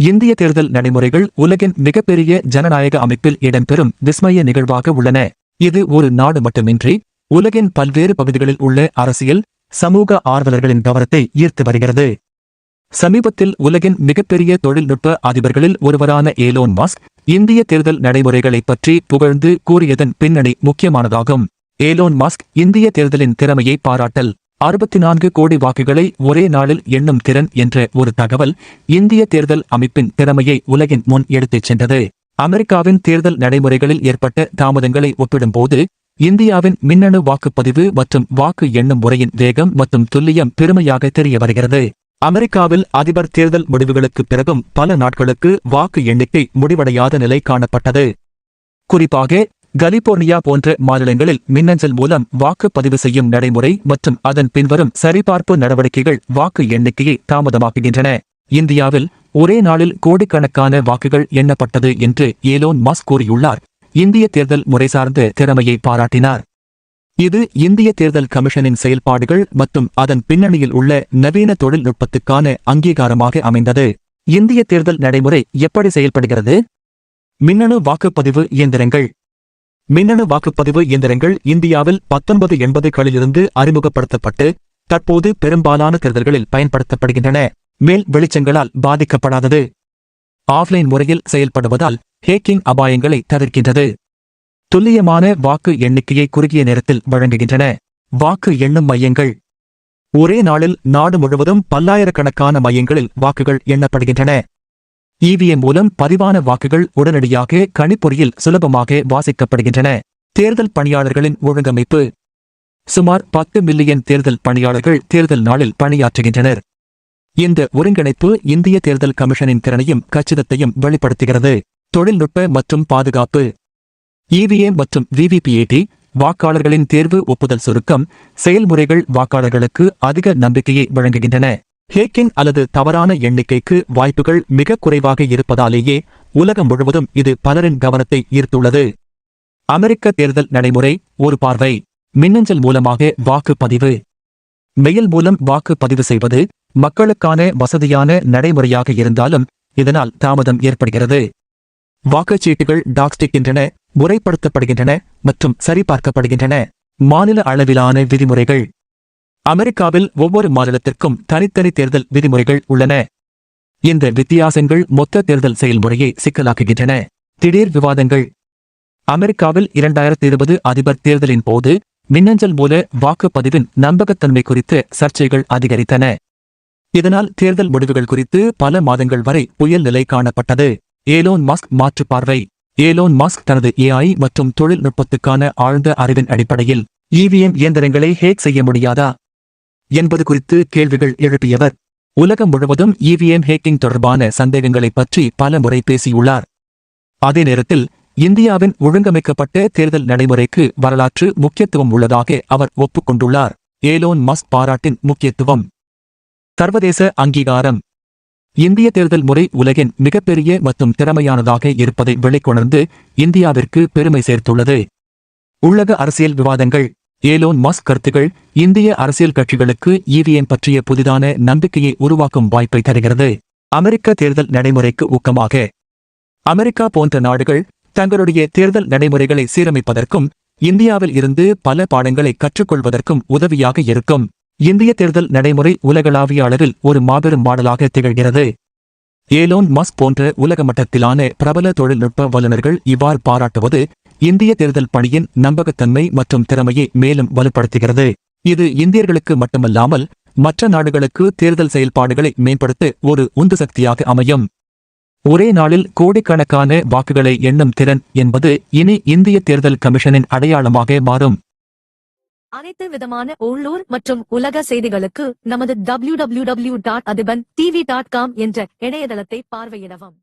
இந்திய தேர்தல் நடைமுறைகள் உலகின் மிகப்பெரிய ஜனநாயக அமைப்பில் இடம்பெறும் விஸ்மய நிகழ்வாக உள்ளன. இது ஒரு நாடு மட்டுமின்றி உலகின் பல்வேறு பகுதிகளில் உள்ள அரசியல் சமூக ஆர்வலர்களின் கவனத்தை ஈர்த்து வருகிறது. சமீபத்தில் உலகின் மிகப்பெரிய தொழில்நுட்ப அதிபர்களில் ஒருவரான ஏலோன் மாஸ்க் இந்திய தேர்தல் நடைமுறைகளைப் பற்றி புகழ்ந்து கூறியதன் பின்னணி முக்கியமானதாகும். ஏலோன் மாஸ்க் இந்திய தேர்தலின் திறமையை பாராட்டல் அறுபத்தி நான்கு கோடி வாக்குகளை ஒரே நாளில் எண்ணும் திறன் என்ற ஒரு தகவல் இந்திய தேர்தல் அமைப்பின் திறமையை உலகின் முன் எடுத்துச் சென்றது. அமெரிக்காவின் தேர்தல் நடைமுறைகளில் ஏற்பட்ட தாமதங்களை ஒப்பிடும்போது இந்தியாவின் மின்னணு வாக்குப்பதிவு மற்றும் வாக்கு எண்ணும் முறையின் வேகம் மற்றும் துல்லியம் பெருமையாக தெரிய வருகிறது. அமெரிக்காவில் அதிபர் தேர்தல் முடிவுகளுக்கு பிறகும் பல நாட்களுக்கு வாக்கு எண்ணிக்கை முடிவடையாத நிலை காணப்பட்டது. குறிப்பாக கலிபோர்னியா போன்ற மாநிலங்களில் மின்னஞ்சல் மூலம் வாக்குப்பதிவு செய்யும் நடைமுறை மற்றும் அதன் பின்வரும் சரிபார்ப்பு நடவடிக்கைகள் வாக்கு எண்ணிக்கையை தாமதமாக்குகின்றன. இந்தியாவில் ஒரே நாளில் கோடிக்கணக்கான வாக்குகள் எண்ணப்பட்டது என்று ஏலோன் மாஸ் கூறியுள்ளார். இந்திய தேர்தல் முறை சார்ந்த திறமையை பாராட்டினார். இது இந்திய தேர்தல் கமிஷனின் செயல்பாடுகள் மற்றும் அதன் பின்னணியில் உள்ள நவீன தொழில்நுட்பத்துக்கான அங்கீகாரமாக அமைந்தது. இந்திய தேர்தல் நடைமுறை எப்படி செயல்படுகிறது? மின்னணு வாக்குப்பதிவு இயந்திரங்கள் மின்னணு வாக்குப்பதிவு இயந்திரங்கள் இந்தியாவில் பத்தொன்பது எண்பதுகளிலிருந்து அறிமுகப்படுத்தப்பட்டு தற்போது பெரும்பாலான தேர்தல்களில் பயன்படுத்தப்படுகின்றன. மேல் வெளிச்சங்களால் பாதிக்கப்படாதது. ஆஃப்லைன் முறையில் செயல்படுவதால் ஹேக்கிங் அபாயங்களை தவிர்க்கின்றது. துல்லியமான வாக்கு எண்ணிக்கையை குறுகிய நேரத்தில் வழங்குகின்றன. வாக்கு எண்ணும் மையங்கள். ஒரே நாளில் நாடு முழுவதும் பல்லாயிரக்கணக்கான மையங்களில் வாக்குகள் எண்ணப்படுகின்றன. இவிஎம் மூலம் பதிவான வாக்குகள் உடனடியாக கணிப்பொறியில் சுலபமாக வாசிக்கப்படுகின்றன. தேர்தல் பணியாளர்களின் ஒழுங்கமைப்பு. சுமார் பத்து மில்லியன் தேர்தல் பணியாளர்கள் தேர்தல் நாளில் பணியாற்றுகின்றனர். இந்த ஒருங்கிணைப்பு இந்திய தேர்தல் கமிஷனின் திறனையும் கச்சிதத்தையும் வெளிப்படுத்துகிறது. தொழில்நுட்ப மற்றும் பாதுகாப்பு. இவிஎம் மற்றும் விவிபிஏடி வாக்காளர்களின் தேர்வு ஒப்புதல் சுருக்கம் செயல்முறைகள் வாக்காளர்களுக்கு அதிக நம்பிக்கையை வழங்குகின்றன. ஹேக்கிங் அல்லது தவறான எண்ணிக்கைக்கு வாய்ப்புகள் மிக குறைவாக இருப்பதாலேயே உலகம் முழுவதும் இது பலரின் கவனத்தை ஈர்த்துள்ளது. அமெரிக்க தேர்தல் நடைமுறை ஒரு பார்வை. மின்னஞ்சல் மூலமாக வாக்குப்பதிவு. மெயில் மூலம் வாக்குப்பதிவு செய்வது மக்களுக்கான வசதியான நடைமுறையாக இருந்தாலும் இதனால் தாமதம் ஏற்படுகிறது. வாக்குச்சீட்டுகள் டாக்ஸ்டிக்கின்றன முறைப்படுத்தப்படுகின்றன மற்றும் சரிபார்க்கப்படுகின்றன. மாநில அளவிலான விதிமுறைகள். அமெரிக்காவில் ஒவ்வொரு மாநிலத்திற்கும் தனித்தனி தேர்தல் விதிமுறைகள் உள்ளன. இந்த வித்தியாசங்கள் மொத்த தேர்தல் செயல்முறையை சிக்கலாக்குகின்றன. திடீர் விவாதங்கள். அமெரிக்காவில் இரண்டாயிரத்தி இருபது அதிபர் தேர்தலின் போது மின்னஞ்சல் மூல வாக்குப்பதிவின் நம்பகத்தன்மை குறித்து சர்ச்சைகள் அதிகரித்தன. இதனால் தேர்தல் முடிவுகள் குறித்து பல மாதங்கள் வரை புயல் நிலை காணப்பட்டது. ஏலோன் மாஸ்க் மாற்று பார்வை. ஏலோன் மாஸ்க் தனது ஏஐ மற்றும் தொழில்நுட்பத்துக்கான ஆழ்ந்த அறிவின் அடிப்படையில் இவிஎம் இயந்திரங்களை ஹேக் செய்ய முடியாதா? என்பது குறித்து கேள்விகள் எழுப்பியவர். உலகம் முழுவதும் இவிஎம் ஹேக்கிங் தொடர்பான சந்தேகங்களைப் பற்றி பல முறை பேசியுள்ளார். அதே நேரத்தில் இந்தியாவின் ஒழுங்கமைக்கப்பட்ட தேர்தல் நடைமுறைக்கு வரலாற்று முக்கியத்துவம் உள்ளதாக அவர் ஒப்புக்கொண்டுள்ளார். ஏலோன் மஸ்க் பாராட்டின் முக்கியத்துவம். சர்வதேச அங்கீகாரம். இந்திய தேர்தல் முறை உலகின் மிகப்பெரிய மற்றும் திறமையானதாக இருப்பதை வெளிக்கொணர்ந்து இந்தியாவிற்கு பெருமை சேர்த்துள்ளது. உள்ளக அரசியல் விவாதங்கள். ஏலோன் மஸ்க் கருத்துகள் இந்திய அரசியல் கட்சிகளுக்கு இவிஎம் பற்றிய புதிதான நம்பிக்கையை உருவாக்கும் வாய்ப்பை தருகிறது. அமெரிக்க தேர்தல் நடைமுறைக்கு ஊக்கமாக. அமெரிக்கா போன்ற நாடுகள் தங்களுடைய தேர்தல் நடைமுறைகளை சீரமைப்பதற்கும் இந்தியாவில் இருந்து பல பாடங்களை கற்றுக்கொள்வதற்கும் உதவியாக இருக்கும். இந்திய தேர்தல் நடைமுறை உலகளாவிய அளவில் ஒரு மாபெரும் மாடலாக திகழ்கிறது. ஏலோன் மஸ்க் போன்ற உலக மட்டத்திலான பிரபல தொழில்நுட்ப வல்லுநர்கள் இவ்வாறு பாராட்டுவது இந்திய தேர்தல் பணியின் நம்பகத்தன்மை மற்றும் திறமையை மேலும் வலுப்படுத்துகிறது. இது இந்தியர்களுக்கு மட்டுமல்லாமல் மற்ற நாடுகளுக்கு தேர்தல் செயல்பாடுகளை மேம்படுத்த ஒரு உந்து சக்தியாக அமையும். ஒரே நாளில் கோடிக்கணக்கான வாக்குகளை எண்ணும் திறன் என்பது இனி இந்திய தேர்தல் கமிஷனின் அடையாளமாக மாறும். அனைத்து விதமான உள்ளூர் மற்றும் உலக செய்திகளுக்கு நமது W W W dot Athiban TV dot com என்ற இணையதளத்தை பார்வையிடவும்.